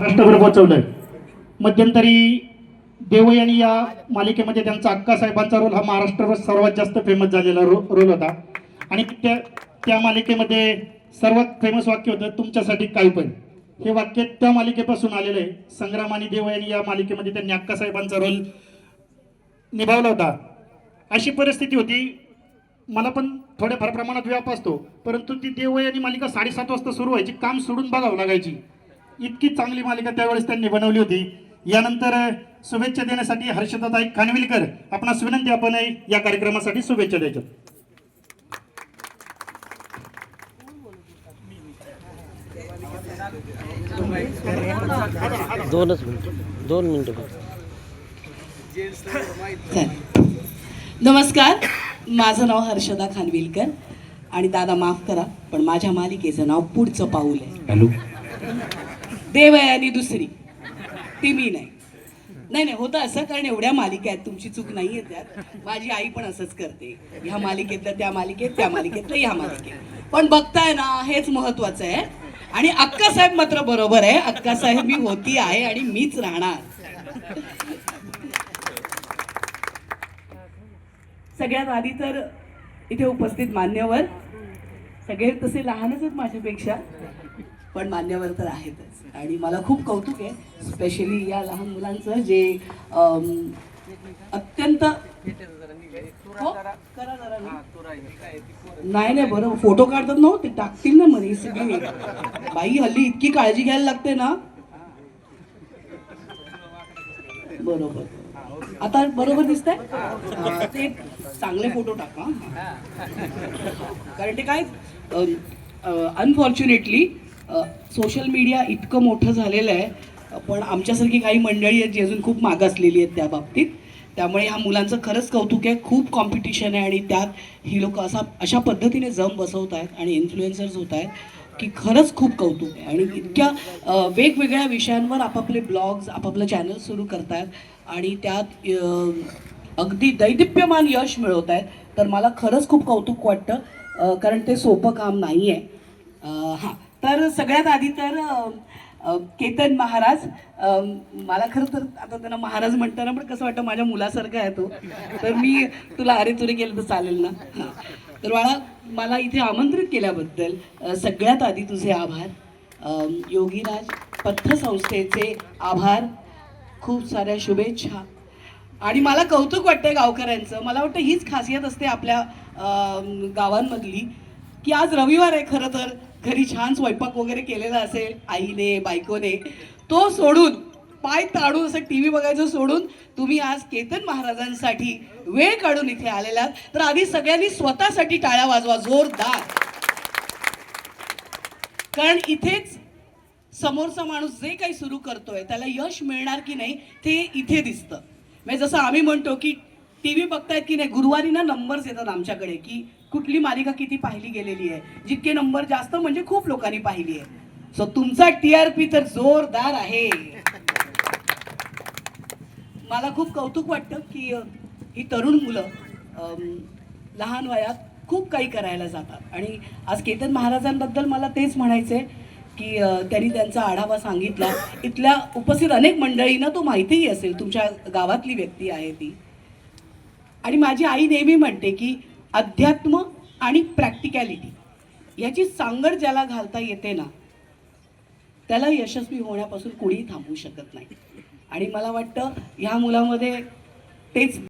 महाराष्ट्रभर पोहोचवलंय. मध्यंतरी देवई यांनी या मालिकेमध्ये त्यांचा अक्का साहेबांचा रोल हा महाराष्ट्रभर सर्वात जास्त फेमस झालेला रो रोल होता. आणि त्या त्या मालिकेमध्ये सर्वात फेमस वाक्य होतं तुमच्यासाठी काही पण. हे वाक्य त्या मालिकेपासून आलेलं आहे. संग्राम आणि देव यांनी या मालिकेमध्ये त्यांनी अक्का साहेबांचा रोल निभावला होता. अशी परिस्थिती होती. मला पण थोड्याफार प्रमाणात व्याप असतो. परंतु ती देवई आणि मालिका साडेसात वाजता सुरू व्हायची. काम सोडून बघावं लागायची. इतकी चांगली मालिका त्यावेळेस त्यांनी बनवली होती. यानंतर शुभेच्छा देण्यासाठी हर्षदाताई खानविलकर आपणास विनंती आपण या कार्यक्रमासाठी शुभेच्छा द्यायच्या. दोनच मिनिट दोन मिनिटं. नमस्कार. माझं नाव हर्षदा खानविलकर आणि दादा माफ करा पण माझ्या मालिकेचं नाव पुढचं पाऊल आहे. हॅलो. देवयानी दुसरी. ती मी नाही. नाही नाही होतं असं कारण एवढ्या मालिका आहेत. तुमची चूक नाही आहे त्यात. माझी आई पण असंच करते. ह्या मालिकेतलं त्या मालिकेत त्या मालिकेतलं ह्या मालिकेत. पण बघताय ना हेच महत्वाचं आहे. आणि अक्का साहेब मात्र बरोबर आहे. अक्का साहेब मी होती आहे आणि मीच राहणार. सगळ्यात आधी तर इथे उपस्थित मान्यवर. सगळे तसे लहानच आहेत माझ्यापेक्षा. पण मान्यवर तर आहेतच. आणि मला खूप कौतुक आहे स्पेशली या लहान मुलांचं जे अत्यंत हो, नाही नाही बरं फोटो काढतात ना हो, ते टाकतील ना म्हणे सगळी. बाई हल्ली इतकी काळजी घ्यायला लागते ना. बरोबर. आता बरोबर दिसतंय? आहे ते चांगले फोटो टाका. कारण ते काय अनफॉर्च्युनेटली सोशल मीडिया इतकं मोठं झालेलं आहे पण आमच्यासारखी काही मंडळी आहेत जी अजून खूप मागासलेली आहेत त्या बाबतीत. त्यामुळे ह्या मुलांचं खरंच कौतुक आहे. खूप कॉम्पिटिशन आहे आणि त्यात ही लोक असा अशा पद्धतीने जम बसवत आहेत आणि इन्फ्लुएन्सर्स होत आहेत की खरंच खूप कौतुक आहे. आणि इतक्या वेगवेगळ्या विषयांवर आपापले ब्लॉग्स आपापलं चॅनल सुरू करतायत आणि त्यात अगदी दैदिप्यमान यश मिळवत आहेत. तर मला खरंच खूप कौतुक वाटतं कारण ते सोपं काम नाही आहे हां. तर सगळ्यात आधी तर केतन महाराज मला खरं तर आता त्यांना महाराज म्हणताना पण कसं वाटतं माझ्या मुलासारखा आहे तो. तर मी तुला अरे तुरे केलं तर चालेल ना? हां. तर बाळा मला इथे आमंत्रित केल्याबद्दल सगळ्यात आधी तुझे आभार. योगीराज पथ्यसंस्थेचे आभार. खूप साऱ्या शुभेच्छा. आणि मला कौतुक वाटतं गावकऱ्यांचं. मला वाटतं हीच खासियत असते आपल्या गावांमधली की आज रविवार आहे खरं तर. घरी छान स्वयंपाक वगैरे केलेला असेल आईने बायकोने तो सोडून पाय ताडून असं टी व्ही बघायचं सोडून तुम्ही आज केतन महाराजांसाठी वेळ काढून इथे आलेलात तर आधी सगळ्यांनी स्वतःसाठी टाळ्या वाजवा जोरदार. कारण इथेच समोरचा माणूस जे काही सुरू करतोय त्याला यश मिळणार की नाही ते इथे दिसतं. म्हणजे जसं आम्ही म्हणतो की टी व्ही बघतायत की नाही गुरुवारी ना नंबर्स येतात आमच्याकडे की कुठली मालिका किती पाहिली गेलेली आहे? जितके नंबर जास्त म्हणजे खूप लोकांनी पाहिली आहे. सो तुमचा टी आर पी तर जोरदार आहे. मला खूप कौतुक वाटतं की ही तरुण मुलं लहान वयात खूप काही करायला जातात. आणि आज केतन महाराजांबद्दल मला तेच म्हणायचं आहे की त्यांनी त्यांचा आढावा सांगितला. इथल्या उपस्थित अनेक मंडळींना तो माहितीही असेल. तुमच्या गावातली व्यक्ती आहे ती. आणि माझी आई नेहमी म्हणते की अध्यात्म आणि प्रॅक्टिकॅलिटी. याची सांगड ज्याला घालता येते ना त्याला यशस्वी होण्यापासून कोणीही थांबवू शकत नाही. आणि मला वाटतं ह्या मुलामध्ये तेच